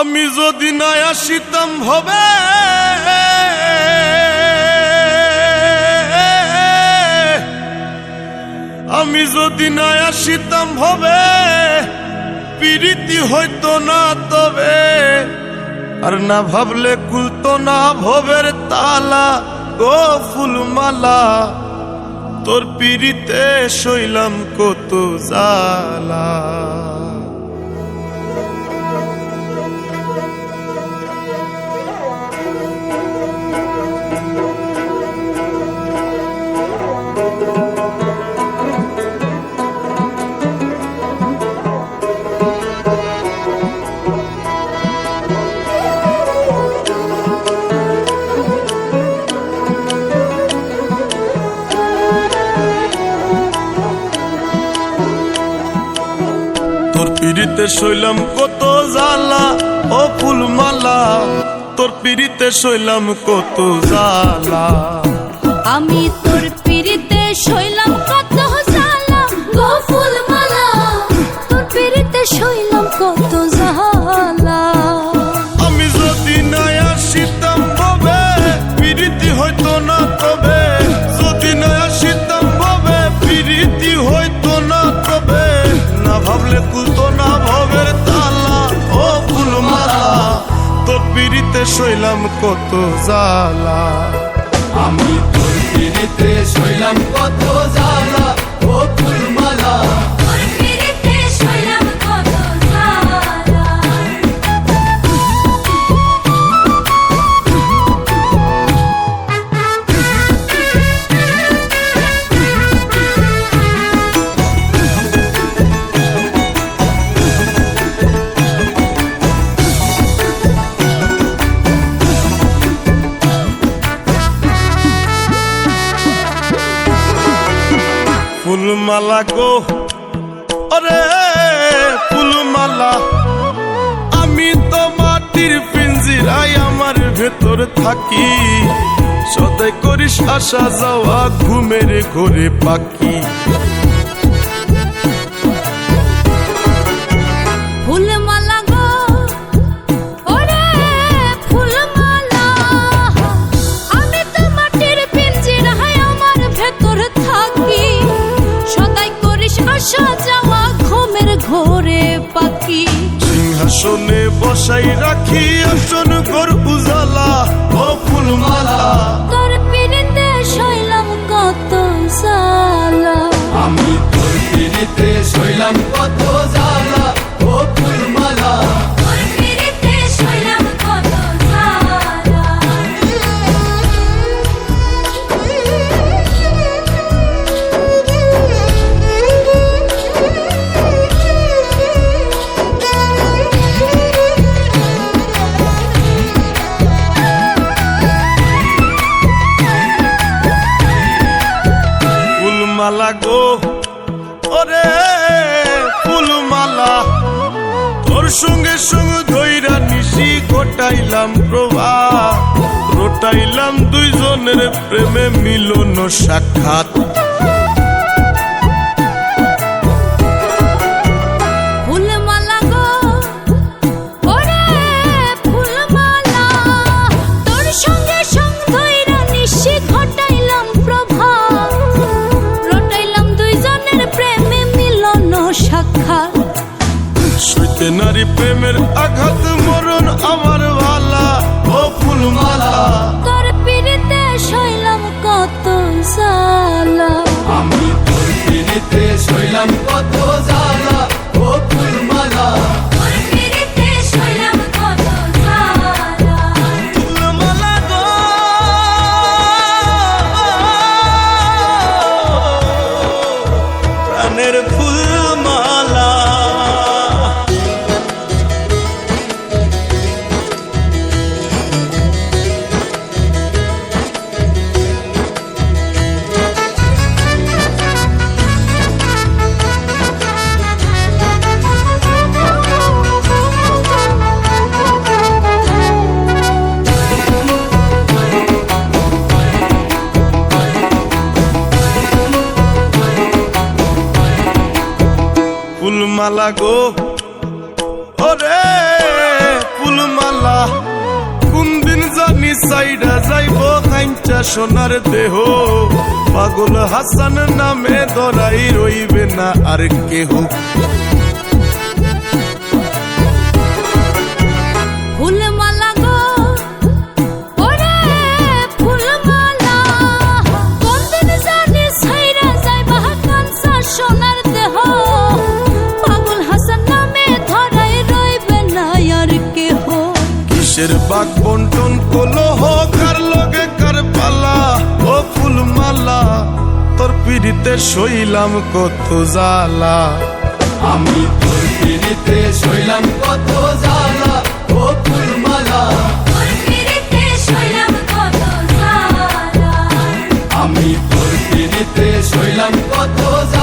আমি যদি না আসিতাম, হবে? আমি যদি না আসিতাম, হবে? পিরিতি হইতো না তবে। আর না ভাবলে কুলতো না ভবের তালা ও ফুলমালা। তোর পিরিতে শৈলাম কত জালা পিড়িতে শৈলাম কত জালা ও ফুলমালা। তোর পিড়িতে শৈলাম কত জালা আমি শৈলাম কত জালা ফুলমালা গো। ওরে ফুলমালা, আমি তো মাটির পিঞ্জিরাই আমার ভেতর থাকি। সদাই করিস আসা যাওয়া, ঘুমের ঘরে পাখি। বসাই রাখি আসন কর উজালা তোর সঙ্গে সঙ্গে ধৈরা নিশি কটাইলাম প্রভা। রোটাইলাম দুইজনের প্রেমে মিলন সাক্ষাৎ। প্রেমের আঘাত ফুলমালা গো। ওরে ফুল ফুলমালা কোন দিন জানি সাইডা যাইব কাঞ্চা সোনার দেহ। পাগল হাসান নামে দরাই রইবে না আর কেহ। নিজের বাক বন্টন কোলো হো কার লগে কার পালা ও ফুল মালা তোর পিড়িতে শৈলাম কত জালা আমি তোর পিড়িতে শৈলাম কত জালা ও ফুলমালা। আমি তোর পিড়িতে শৈলাম কত জালা